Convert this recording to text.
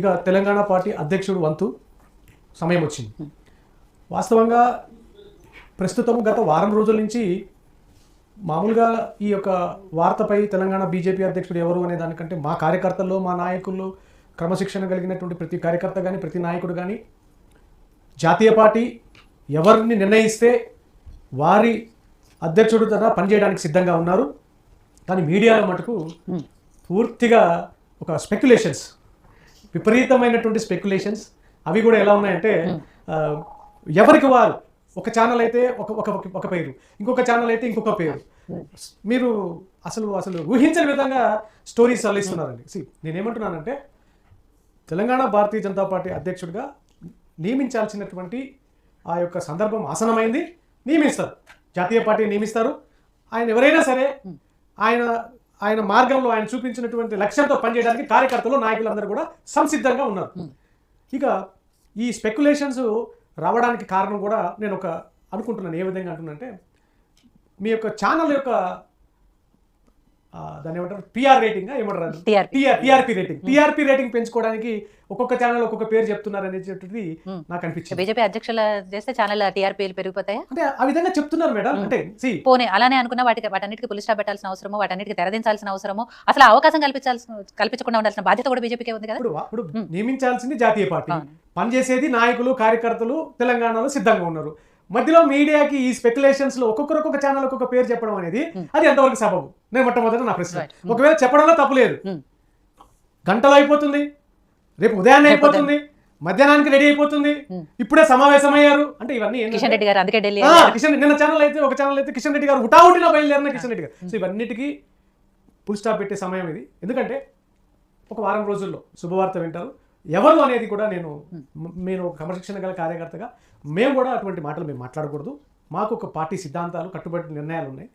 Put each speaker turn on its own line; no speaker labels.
ఇక తెలంగాణ పార్టీ అధ్యక్షుడు వంతు సమయం వచ్చింది. వాస్తవంగా ప్రస్తుతం గత వారం రోజుల నుంచి మామూలుగా ఈ యొక్క వార్తపై తెలంగాణ బీజేపీ అధ్యక్షుడు ఎవరు అనే దానికంటే మా కార్యకర్తల్లో మా నాయకుల్లో క్రమశిక్షణ కలిగినటువంటి ప్రతి కార్యకర్త కానీ ప్రతి నాయకుడు కానీ జాతీయ పార్టీ ఎవరిని నిర్ణయిస్తే వారి అధ్యక్షుడు తన పనిచేయడానికి సిద్ధంగా ఉన్నారు. కానీ మీడియాలో మటుకు పూర్తిగా ఒక స్పెక్యులేషన్స్ విపరీతమైనటువంటి స్పెక్యులేషన్స్ అవి కూడా ఎలా ఉన్నాయంటే ఆ, ఎవరికి వారు? ఒక ఛానల్ అయితే ఒక ఒక ఒక పేరు. ఇంకొక ఛానల్ అయితే ఇంకొక పేరు. మీరు అసలు అసలు ఊహించని విధంగా స్టోరీస్ అల్లిస్తున్నారండి సి నేనేమంటున్నానంటే తెలంగాణ భారతీయ జనతా పార్టీ అధ్యక్షుడిగా నియమించాల్సినటువంటి ఆ యొక్క సందర్భం ఆసనమైంది నియమిస్తారు. జాతీయ పార్టీ నియమిస్తారు. ఆయన ఎవరైనా సరే ఆయన ఆయన మార్గంలో ఆయన చూపించినటువంటి లక్ష్యంతో పనిచేయడానికి కార్యకర్తలు నాయకులందరూ కూడా సంసిద్ధంగా ఉన్నారు. ఇక ఈ స్పెక్యులేషన్స్ రావడానికి కారణం కూడా నేను ఒక అనుకుంటున్నాను. ఏ విధంగా అంటున్నానంటే మీ యొక్క ఛానల్ యొక్క ఆ, దాన్ని ఏమంటారు? టీఆర్ రేటింగ్ ఏమంటారు. టీఆర్పీ రేటింగ్ టీఆర్పీ రేటింగ్ పెంచుకోవడానికి ఒక్కొక్క ఛానల్ ఒక్కొక్క పేరు చెప్తున్నారు అనేటువంటిది నాకు అనిపించింది.
బీజేపీ అధ్యక్షుల చేస్తే ఛానల్ టీఆర్పీలు పెరిగిపోతాయా?
అంటే ఆ విధంగా చెప్తున్నారు మేడం. అంటే సి
పోనీ అలానే అనుకున్న వాటికి వాటన్నిటికి పులి స్టాప్ పెట్టాల్సిన అవసరము వాటన్నిటికి తెరదించాల్సిన అవసరము అసలు అవకాశం కల్పించాల్సిన కల్పించకుండా ఉండాల్సిన బాధ్యత కూడా బీజేపీకే ఉంది కదా?
ఇప్పుడు ఇప్పుడు నియమించాల్సింది జాతీయ పార్టీ. పనిచేసేది నాయకులు కార్యకర్తలు తెలంగాణలో సిద్ధంగా ఉన్నారు. మధ్యలో మీడియాకి ఈ స్పెక్యులేషన్స్లో ఒక్కొక్కరు ఒక్కొక్క ఛానల్ ఒక్కొక్క పేరు చెప్పడం అనేది అది ఎంతవరకు సబబు? నేను మొట్టమొదటి నా ప్రశ్న.
Right.
ఒకవేళ చెప్పడంలో తప్పు లేదు.
Hmm.
గంటలో అయిపోతుంది. రేపు ఉదయాన్నే అయిపోతుంది. మధ్యాహ్నానికి రెడీ అయిపోతుంది. ఇప్పుడే సమావేశమయ్యారు. అంటే ఇవన్నీ
కిషన్ రెడ్డి గారు అందుకే ఢిల్లీ
కిషన్ నిన్న ఛానల్ అయితే ఒక ఛానల్ అయితే కిషన్ రెడ్డి గారు హుటాహుటిన బయలుదేరిన కిషన్ రెడ్డి గారు. సో ఇవన్నిటికీ ఫుల్ స్టాప్ పెట్టే సమయం ఇది. ఎందుకంటే ఒక వారం రోజుల్లో శుభవార్త వింటారు. ఎవరు అనేది కూడా నేను నేను ఒక క్రమశిక్షణ గల కార్యకర్తగా మేము కూడా అటువంటి మాటలు మేము మాట్లాడకూడదు. మాకు ఒక పార్టీ సిద్ధాంతాలు కట్టుబడి నిర్ణయాలు ఉన్నాయి.